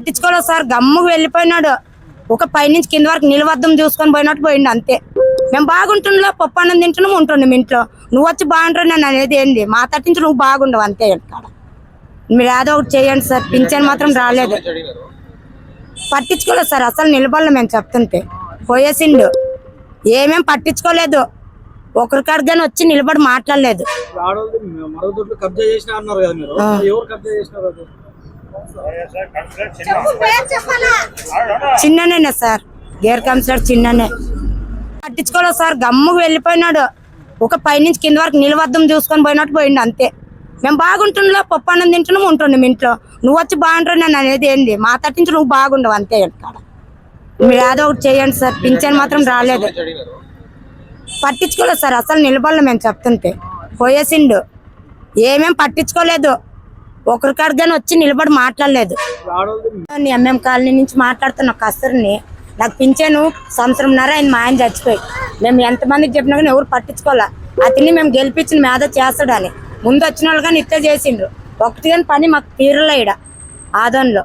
పట్టించుకోలేదు సార్ గమ్ముకు వెళ్ళిపోయినాడు. ఒక పైనుంచి కింద వరకు నిలవద్దం చూసుకొని పోయినట్టు పోయిండు అంతే. మేము బాగుంటుండలో పప్పు అన్నం తింటున్నాం ఉంటుండే ఇంట్లో. నువ్వు వచ్చి బాగుంటావు నేను అనేది ఏంది? మా తట్టించి నువ్వు బాగుండవు అంతే కాడ మీరు ఏదో ఒకటి చేయండి సార్ పింఛన్ మాత్రం రాలేదు. పట్టించుకోలేదు సార్ అసలు నిలబడలే మేము చెప్తుంటే. పోయేసిండు. ఏమేం పట్టించుకోలేదు. ఒకరికడిగానే వచ్చి నిలబడి మాట్లాడలేదు. ఆడవాళ్ళది చిన్ననే సార్? గేర్ కౌన్సిలర్ చిన్ననే. పట్టించుకోలేదు సార్ గమ్ముకు వెళ్ళిపోయినాడు. ఒక పైనుంచి కింద వరకు నిలవద్దం చూసుకొని పోయినట్టు పోయిండు అంతే. మేము బాగుంటుండలో పప్పు అన్నం తింటున్నాం ఉంటుండే ఇంట్లో. నువ్వు వచ్చి బాగుంటావు నేను అనేది ఏంది? మా తట్టించి నువ్వు బాగుండవు అంతే కాడ మీరు ఏదో ఒకటి చేయండి సార్ పింఛన్ మాత్రం రాలేదు. పట్టించుకోలేదు సార్ అసలు నిలబడలే మేము చెప్తుంటే. పోయేసిండు. ఏమేం పట్టించుకోలేదు. ఒకరికడిగానే వచ్చి నిలబడి మాట్లాడలేదు. ఎంఎం కాలనీ నుంచి మాట్లాడుతున్న కస్తూరిని నాకు పింఛను సంవత్సరంన్నర ఆయన మా ఆయన చచ్చిపోయి మేము ఎంతమందికి చెప్పినా కానీ ఎవరు పట్టించుకోవాలా? అతన్ని మేము గెలిపించిన మేధ చేస్తాడని. ముందు వచ్చిన వాళ్ళు కానీ ఇట్లా చేసిండ్రు. ఒకటి కానీ పని మాకు తీరలే ఈడ ఆదోన్లో.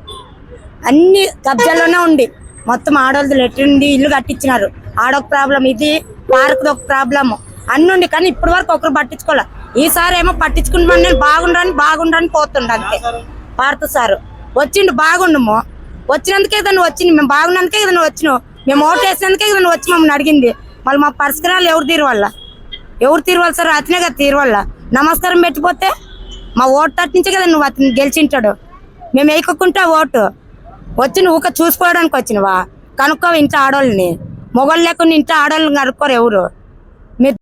అన్ని కబ్జాలోనే ఉండి మొత్తం ఆడవాళ్ళది లెట్టిండి ఇల్లు కట్టించినారు. ఆడొక ప్రాబ్లం ఇది పార్క్ది ఒక ప్రాబ్లమ్. అన్ని ఉండి కానీ ఇప్పటి వరకు ఒకరు పట్టించుకోలే ఈసారి ఏమో పట్టించుకుంటామని నేను బాగుండని బాగుండని పోతుండ అంతే. పార్త్ సారు. వచ్చిండు బాగుండము వచ్చినందుకే కదా వచ్చింది. మేము బాగున్నందుకే కదా వచ్చినాం వచ్చినావు. మేము ఓటు వేసినందుకే కదా వచ్చి మమ్మల్ని అడిగింది. మళ్ళీ మా పరిష్కారాలు ఎవరు తీరవల్ల ఎవరు తీరవాలి సార్? అతనే కదా తీరవల్ల నమస్కారం పెట్టిపోతే మా ఓటు తట్టించే కదా నువ్వు అతను గెలిచింటాడు. మేము వేయకుంటా ఓటు. వచ్చి ఊక చూసుకోవడానికి వచ్చినవా? కనుక్కో ఇంట్లో ఆడవాళ్ళని మొగలు లేకుండా ఇంట్లో ఆడవాళ్ళని కనుక్కోరు ఎవరు?